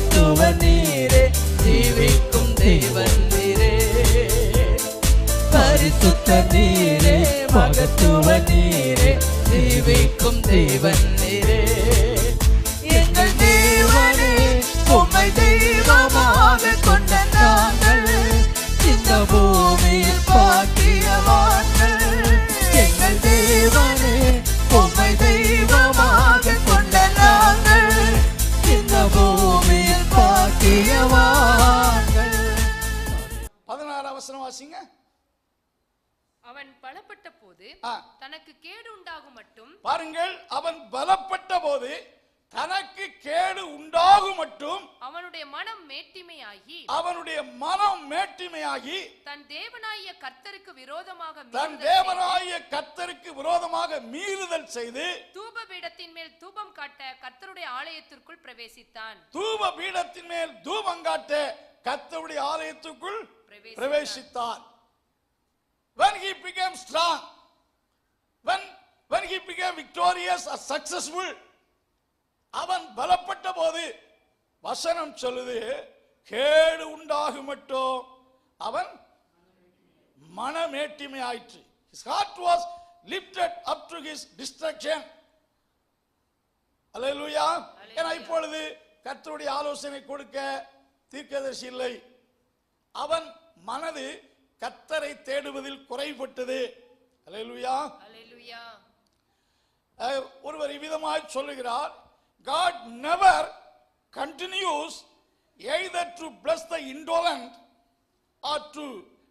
மகத்துவ நீரே வாசிங்க அவன் பலப்பட்ட போது. தனக்கு கேடு உண்டாகும் மட்டும் பாருங்கள் அவன் பலப்பட்ட போது தனக்கு கேடு உண்டாகும் மட்டும் அவனுடைய மனம் மேட்டிமையாகி அவனுடைய மனம் மேட்டிமையாகி தன் தேவனாகிய கர்த்தருக்கு விரோதமாக தன் தேவனாகிய கர்த்தருக்கு விரோதமாக மீறுதல் செய்து தூப பீடத்தின் மேல் தூபம் காட்ட கர்த்தருடைய ஆலயத்திற்குள் பிரவேசித்தான் தூப பீடத்தின் மேல் தூபங்காட்ட கர்த்தருடைய ஆலயத்துக்குள் பிரவேசித்தான். பிரவேசித்தார் when he became strong when when he became victorious or successful அவன் பலப்பட்ட போது வசனம் சொல்லுது கேடு உண்டாகும் மட்டும். அவன் மனமேட்டிமை ஆயிற்று his heart was lifted up to his destruction. அல்லேலூயா ஏன்னா இப்பொழுது கர்த்தருடைய ஆலோசனை கொடுக்க தீர்க்கதரிசி இல்லை. அவன் மனது கர்த்தரை தேடுவதில் குறைபட்டது. அஹ், ஒருவர் இவ்விதமாய் சொல்லுகிறார் God never continues either to bless the indolent or to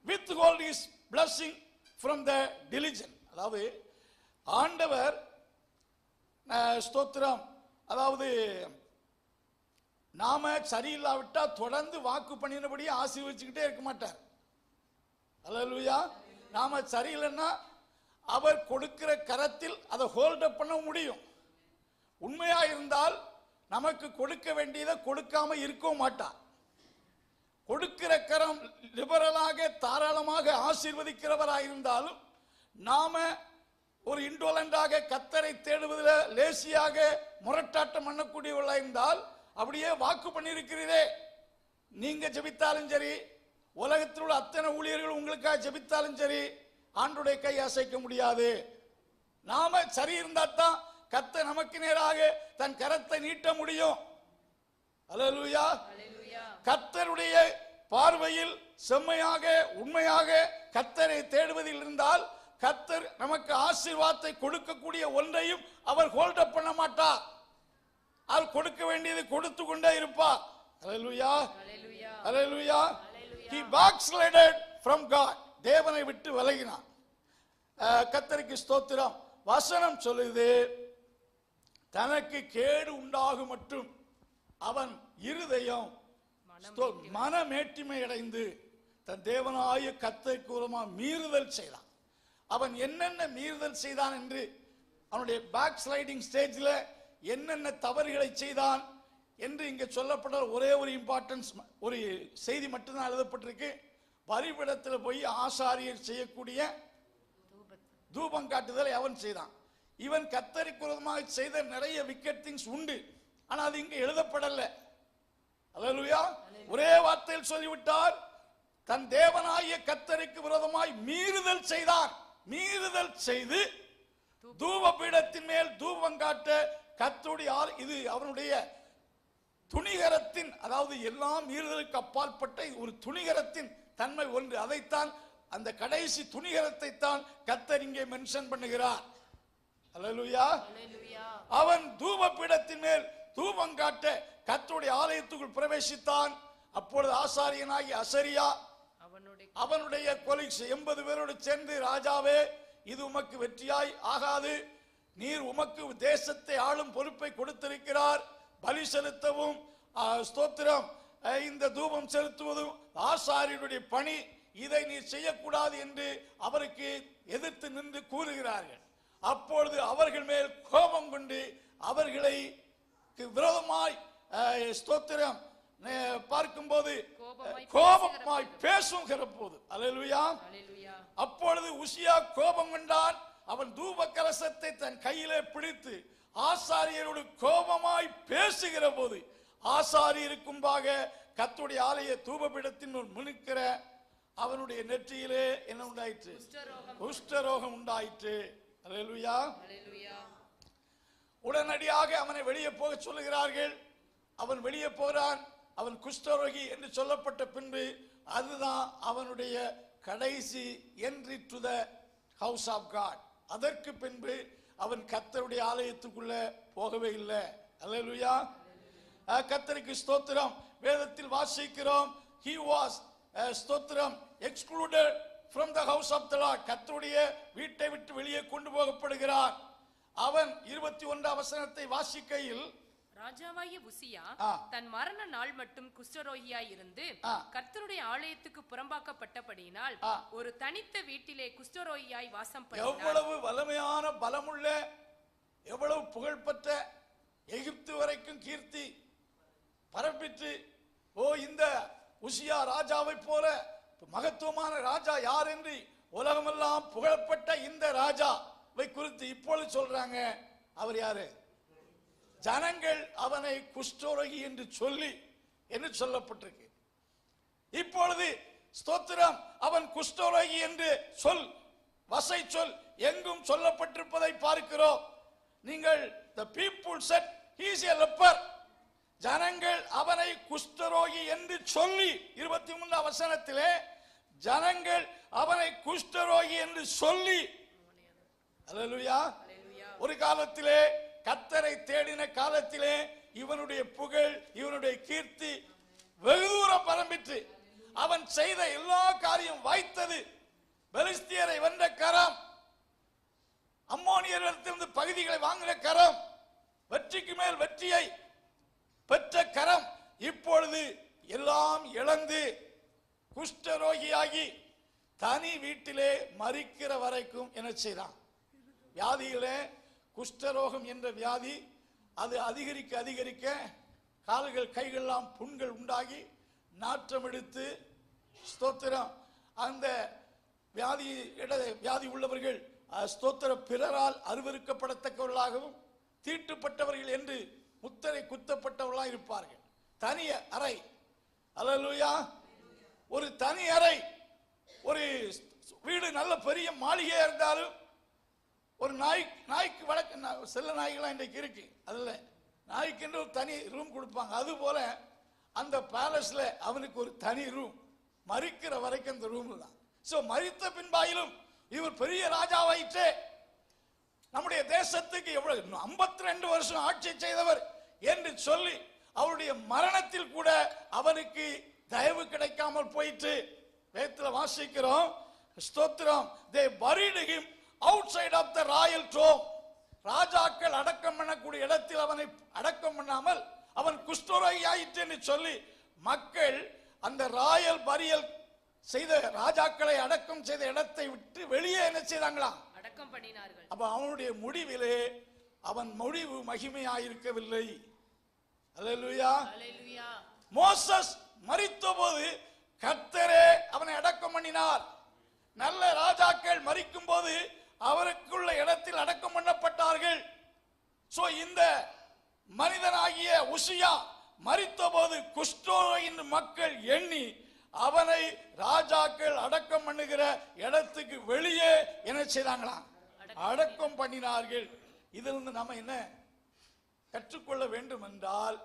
withhold his blessing from the diligent. அதாவது ஆண்டவர் ஸ்தோத்திரம் அதாவது நாம சரியில்லாவிட்டா தொடர்ந்து வாக்கு பண்ணினபடியே ஆசீர்வதிச்சுக்கிட்டே இருக்க மாட்டார். அல்லேலூயா. நாம சரியில்லைன்னா அவர் கொடுக்கிற கரத்தில் அதை ஹோல்டப் பண்ண முடியும். உண்மையா இருந்தால் நமக்கு கொடுக்க வேண்டியதை கொடுக்காம இருக்கவும் மாட்டார். கொடுக்கிற கரம் லிபரலாக தாராளமாக ஆசீர்வதிக்கிறவராக இருந்தாலும் நாம ஒரு இண்டோலண்டாக கத்தரை தேடுவதில் லேசியாக முரட்டாட்டம் பண்ணக்கூடியவர்களாக இருந்தால் அப்படியே வாக்கு பண்ணியிருக்கிறீரே. நீங்க ஜெபித்தாலும் சரி உலகத்தில் உள்ள அத்தனை ஊழியர்கள் உங்களுக்காக ஜெபித்தாலும் சரி ஆண்டுடைய கை அசைக்க முடியாது. நாம சரி இருந்தா தான் கத்த நமக்கு நேராக தன் கரத்தை நீட்ட முடியும். அல்லேலூயா கத்தருடைய பார்வையில் செம்மையாக உண்மையாக கத்தரை தேடுவதில் இருந்தால் கத்தர் நமக்கு ஆசீர்வாதத்தை கொடுக்கக்கூடிய ஒன்றையும் அவர் ஹோல்ட் அப் பண்ண மாட்டார். அவர் கொடுக்க வேண்டியது கொடுத்து கொண்டே இருப்பார் அல்லேலூயா அல்லேலூயா he backslided from god. தேவனை விட்டு விலகினான். அஹ், கர்த்தருக்கு ஸ்தோத்திரம். வசனம் சொல்லுது தனக்கு கேடு உண்டாகும் மட்டும் அவன் இருதயம் மனமேட்டிமை அடைந்து தன் தேவனாய கத்தை கூறமா மீறுதல் செய்தான். அவன் என்னென்ன மீறுதல் செய்தான் என்று அவனுடைய பேக் ஸ்லைடிங் ஸ்டேஜில் என்னென்ன தவறுகளை செய்தான் என்று இங்கே சொல்லப்பட்ட ஒரே ஒரு இம்பார்ட்டன்ஸ் ஒரு செய்தி மட்டும்தான் எழுதப்பட்டிருக்கு. பலிபீடத்தில் போய் ஆசாரியர் செய்யக்கூடிய தூபம் காட்டுதலை அவன் செய்தான். இவன் கத்தரிக்கு விரோதமாக செய்த நிறைய விக்கெட் திங்ஸ் உண்டு. ஆனா அது இங்க எழுதப்படல. அல்லேலூயா. ஒரே வார்த்தையில் சொல்லிவிட்டார் தன் தேவனாகிய கத்தருக்கு விரோதமாய் மீறுதல் செய்தான். மீறுதல் செய்து தூப பீடத்தின் மேல் தூபம் காட்ட கத்துடைய ஆள் இது அவனுடைய துணிகரத்தின் அதாவது எல்லா மீறுதலுக்கு அப்பாற்பட்ட ஒரு துணிகரத்தின் தன்மை ஒன்று. அதைத்தான் அந்த கடைசி துணிகரத்தை தான் கத்தர் இங்கே மென்ஷன் பண்ணுகிறார். அல்லேலூயா. அவன் தூப பீடத்தின் மேல் தூபம் காட்ட கர்த்தருடைய ஆலயத்துக்குள் பிரவேசித்தான். அப்பொழுது ஆசாரியனாகி அசரியா அவனுடைய அவனுடைய கொலிக்ஸ் எண்பது பேரோடு சேர்ந்து ராஜாவே இது உமக்கு வெற்றியாய் ஆகாது. நீர் உமக்கு தேசத்தை ஆளும் பொறுப்பை கொடுத்திருக்கிறார். பலி செலுத்தவும் ஸ்தோத்திரம். இந்த தூபம் செலுத்துவதும் ஆசாரியனுடைய பணி. இதை நீர் செய்யக்கூடாது என்று அவருக்கு எதிர்த்து நின்று கூறுகிறார்கள். அப்பொழுது அவர்கள் மேல் கோபம் கொண்டு அவர்களை விரோதமாய் ஸ்தோத்திரம் பார்க்கும்போது கோபமாய் பேசுகிற போது. ஹalleluya அப்பொழுது உசியா கோபம் கொண்டான். அவன் தூப கலசத்தை தன் கையிலே பிடித்து ஆசாரியரோடு கோபமாய் பேசுகிற போது ஆசாரியருக்கும்பாக கத்துடைய ஆலய தூபபீடத்தின் முன் முனுக்கிற அவனுடைய நெற்றியிலே என்ன உண்டாயிற்று? குஷ்டரோகம். உண்டாயிற்று. ஹalleluya. உடனடியாக அவனை வெளியே போக சொல்லுகிறார்கள். அவன் வெளியே போகிறான். அவன் குஷ்டரோகி என்று சொல்லப்பட்ட பின்பு அதுதான் அவனுடைய கடைசி entry to the house of God அதற்கு பின்பு அவன் கத்தருடைய ஆலயத்துக்குள்ள போகவே இல்லை. அல்ல கத்தருக்கு ஸ்தோத்திரம். வேதத்தில் வாசிக்கிறோம். ஹி வாஸ் ஸ்தோத்திரம். Excluded from the house of தலா கத்தருடைய வீட்டை விட்டு வெளியே கொண்டு போகப்படுகிறார். அவன் இருபத்தி ஒன்று அவசரத்தை வாசிக்கையில் ராஜாவாகிய உசியா. தன் மரண நாள் மட்டும் குஷ்டரோகியாய் இருந்து. கர்த்தருடைய ஆலயத்துக்கு புறம்பாக்கப்பட்டபடியினால். ஒரு தனித்த வீட்டிலே குஷ்டரோகியாய் வாசம் எவ்வளவு வலிமையான பலமுள்ள எவ்வளவு புகழ்பெற்ற எகிப்து வரைக்கும் கீர்த்தி பரப்பிட்டு ஓ இந்த உசியா ராஜாவை போல மகத்துவமான ராஜா யார் என்று உலகமெல்லாம் புகழப்பட்ட இந்த ராஜாவை குறித்து இப்பொழுது சொல்றாங்க அவர் யாரு ஜனங்கள் அவனை குஷ்டரோகி என்று சொல்லி என்று சொல்லப்பட்டிருக்கு. இப்பொழுது ஸ்தோத்திரம் அவன் குஷ்டரோகி என்று சொல் வசை சொல் எங்கும் சொல்லப்பட்டிருப்பதை பார்க்கிறோம். நீங்கள் the people said he is a leper. ஜனங்கள் அவனை குஷ்டரோகி என்று சொல்லி இருபத்தி மூன்று வசனத்திலே ஜனங்கள் அவனை குஷ்டரோகி என்று சொல்லி ஒரு காலத்திலே கத்தரை தேடின காலத்திலே இவனுடைய புகழ் இவனுடைய கீர்த்தி வெகு தூரம் பரம்பிற்று. அவன் செய்த எல்லா காரியம் வாய்த்தது. பெலிஸ்தியரை வென்ற கரம். அம்மோனியரிடத்திலிருந்து பகுதிகளை வாங்கின கரம். வெற்றிக்கு மேல் வெற்றியை பெற்ற கரம். இப்பொழுது எல்லாம் இழந்து குஷ்டரோகியாகி தனி வீட்டிலே மறிக்கிற வரைக்கும் என்ன செய்தான் வியாதியிலே குஷ்டரோகம் என்ற வியாதி அது அதிகரிக்க அதிகரிக்க கால்கள் கைகள்லாம் புண்கள் உண்டாகி நாற்றம் எடுத்து ஸ்தோத்திரம். அந்த வியாதி இட- வியாதி உள்ளவர்கள் ஸ்தோத்திர பிறரால் அருவருக்கப்படத்தக்கவர்களாகவும் தீட்டுப்பட்டவர்கள் என்று முத்தரை குத்தப்பட்டவர்களாக இருப்பார்கள். தனி அறை. அலலுயா ஒரு தனி அறை. ஒரு வீடு நல்ல பெரிய மாளிகையாக இருந்தாலும் ஒரு நாய் நாய்க்கு வழக்கு நா- சில நாய்கள்லாம் இன்றைக்கு இருக்கு. அதில் நாய்க்குன்னு ஒரு தனி ரூம் கொடுப்பாங்க. அது போல அந்த பேலஸ்ல அவனுக்கு ஒரு தனி ரூம் மறிக்கிற வரைக்கும் அந்த ரூம் தான். ஸோ மறித்த பின்பாயிலும் இவர் பெரிய ராஜாவாயிற்றே. நம்முடைய தேசத்துக்கு எவ்வளவு? ஐம்பத்தி ரெண்டு வருஷம் ஆட்சி செய்தவர் என்று சொல்லி அவருடைய மரணத்தில் கூட அவனுக்கு தயவு கிடைக்காமல் போயிட்டு வேத்தில் வாசிக்கிறோம் ஸ்தோத்திரம். தே buried him outside of the royal tomb ராஜாக்கள் அடக்கம் பண்ணக்கூடிய இடத்தில் அவனை அடக்கம் பண்ணாமல் அவன் குஷ்டரோகி ஆயிற்று என்று சொல்லி மக்கள் அந்த ராயல் பரியல் செய்த ராஜாக்களை அடக்கம் செய்த இடத்தை விட்டு வெளியே என்ன செய்தாங்களாம் அடக்கம் பண்ணினார்கள். அப்ப அவனுடைய முடிவிலே அவன் முடிவு மகிமையாயிருக்கவில்லை. ஹalleluya மோசஸ் மரித்தபோது கர்த்தரே அவனை அடக்கம் பண்ணினார். நல்ல ராஜாக்கள் மரிக்கும் போது அவருக்குள்ள இடத்தில் அடக்கம் பண்ணப்பட்டார்கள் சோ இந்த உசியா மரித்தபோது குஷ்டோயின் மக்கள் எண்ணி அவனை ராஜாக்கள் அடக்கம் பண்ணுகிற இடத்துக்கு வெளியே என்ன செய்தாங்களாம்? அடக்கம் பண்ணினார்கள். இதிலிருந்து நம்ம என்ன கற்றுக்கொள்ள வேண்டும் என்றால்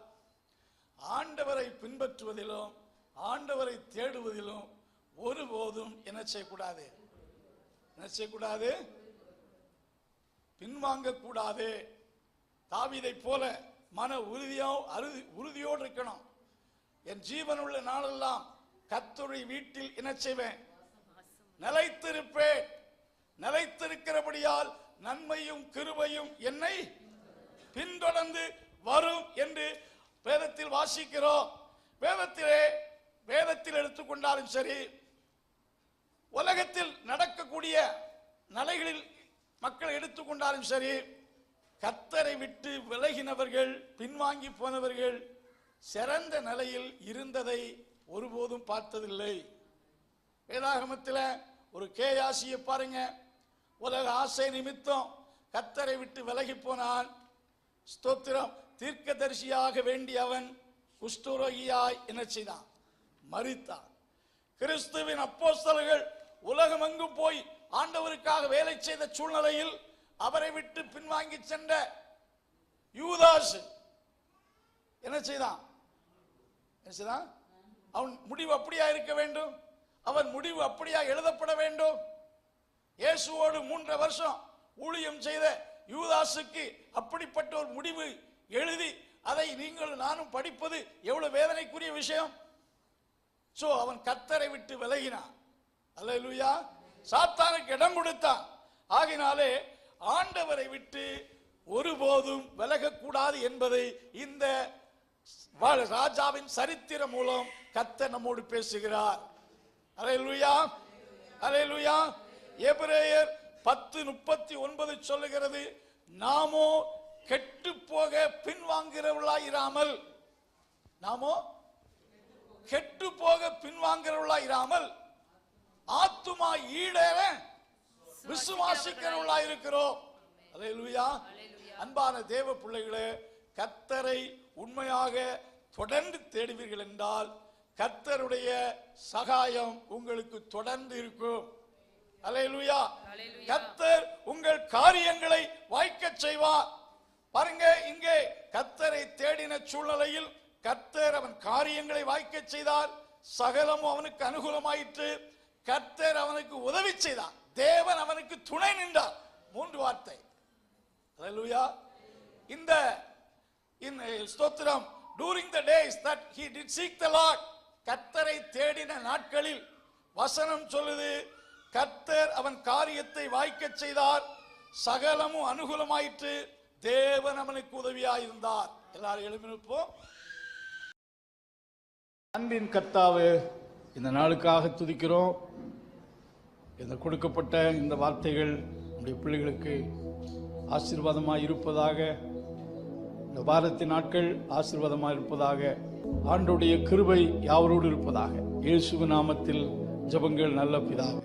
ஆண்டவரை பின்பற்றுவதிலும் ஆண்டவரை தேடுவதிலும் ஒருபோதும் என்ன செய்யக்கூடாது? என்ன செய்யக்கூடாது? பின்வாங்க கூடாது தாவீதை போல மன உறுதியோ அறுதி உறுதியோடு இருக்கணும் என் ஜீவனுள்ள நாளெல்லாம் கர்த்தருடைய வீட்டில் என்ன செய்வேன் நிலைத்திருப்பேன். நிலைத்திருக்கிறபடியால் நன்மையும் கிருபையும் என்னை பின்தொடர்ந்து வரும் என்று வேதத்தில் வாசிக்கிறோம். வேதத்திலே வேதத்தில் எடுத்துக்கொண்டாலும் சரி உலகத்தில் நடக்கக்கூடிய நிலைகளில் மக்கள் எடுத்துக்கொண்டாலும் சரி கத்தரை விட்டு விலகினவர்கள் பின்வாங்கி போனவர்கள் சிறந்த நிலையில் இருந்ததை ஒருபோதும் பார்த்ததில்லை. வேதாகமத்தில் ஒரு கேயாசியை பாருங்க. உலக ஆசை நிமித்தம் கத்தரை விட்டு விலகி போனான். ஸ்தோத்திரம். தீர்க்கதரிசியாக வேண்டிய அவன் குஷ்டரோகியாய் என்ன செய்தான்? மறித்தான் கிறிஸ்துவின் அப்போஸ்தலர்கள் உலகமெங்கும் போய் ஆண்டவருக்காக வேலை செய்த சூழ்நிலையில் அவரை விட்டு பின்வாங்கி சென்ற யூதாஸ் என்ன செய்தான்? என்ன செய்தான்? அவன் முடிவு அப்படியா இருக்க வேண்டும்? அவன் முடிவு அப்படியா எழுதப்பட வேண்டும்? இயேசுவோடு மூன்று வருஷம் ஊழியம் செய்த யூதாசுக்கு அப்படிப்பட்ட ஒரு முடிவு எழுதி அதை நீங்கள் நானும் படிப்பது எவ்வளவு வேதனைக்குரிய விஷயம்? சோ அவன் கத்தரை விட்டு விலகினான். அல்ல அல்லேலூயா. சாத்தானுக்கு இடம் கொடுத்தான். ஆகினாலே ஆண்டவரை விட்டு ஒருபோதும் விலகக்கூடாது என்பதை இந்த ராஜாவின் சரித்திரம் மூலம் கத்த நம்மோடு பேசுகிறார். அலையலுயா அலையலுயா எபிரேயர் பத்து முப்பத்தி ஒன்பது சொல்லுகிறது நாமோ கெட்டு போக பின்வாங்கிறவர்களாயிராமல் நாமோ கெட்டு போக பின்வாங்கிறவர்களாயிராமல் ஆத்துமா ஈடேற விசுவாசிக்கிறவர்களா இருக்கிறோம். அல்லேலூயா அன்பான தேவ பிள்ளைகளே கத்தரை உண்மையாக தொடர்ந்து தேடுவீர்கள் என்றால் கத்தருடைய சகாயம் உங்களுக்கு தொடர்ந்து இருக்கும். அல்லேலூயா கத்தர் உங்கள் காரியங்களை வாய்க்கச் செய்வார். பாருங்க இங்கே கத்தரை தேடின சூழ்நிலையில் கத்தர் அவன் காரியங்களை வாய்க்கச் செய்தார். சகலமும் அவனுக்கு அனுகூலமாயிற்று. கத்தர் அவனுக்கு உதவி செய்தார். தேவன் அவனுக்கு துணை நின்றார். மூன்று வார்த்தை. இந்த ஸ்தோத்திரம் during the days that he did seek the Lord கத்தரை தேடின நாட்களில் வசனம் சொல்லுது கத்தர் அவன் காரியத்தை வாய்க்கச் செய்தார் சகலமும் அனுகூலமாயிற்று தேவன் அவனுக்கு உதவியாயிருந்தார். எல்லாரும் எழுப்பினிருப்போம் அன்பின் கர்த்தாவே இந்த நாளுக்காக துதிக்கிறோம். இந்த கொடுக்கப்பட்ட இந்த வார்த்தைகள் நம்முடைய பிள்ளைகளுக்கு ஆசீர்வாதமாக இருப்பதாக இந்த வாரத்தின் நாட்கள் ஆசீர்வாதமாக இருப்பதாக ஆண்டுடைய கிருபை யாவரோடு இருப்பதாக. இயேசு நாமத்தில் ஜெபங்கள் நல்ல பிதாவே.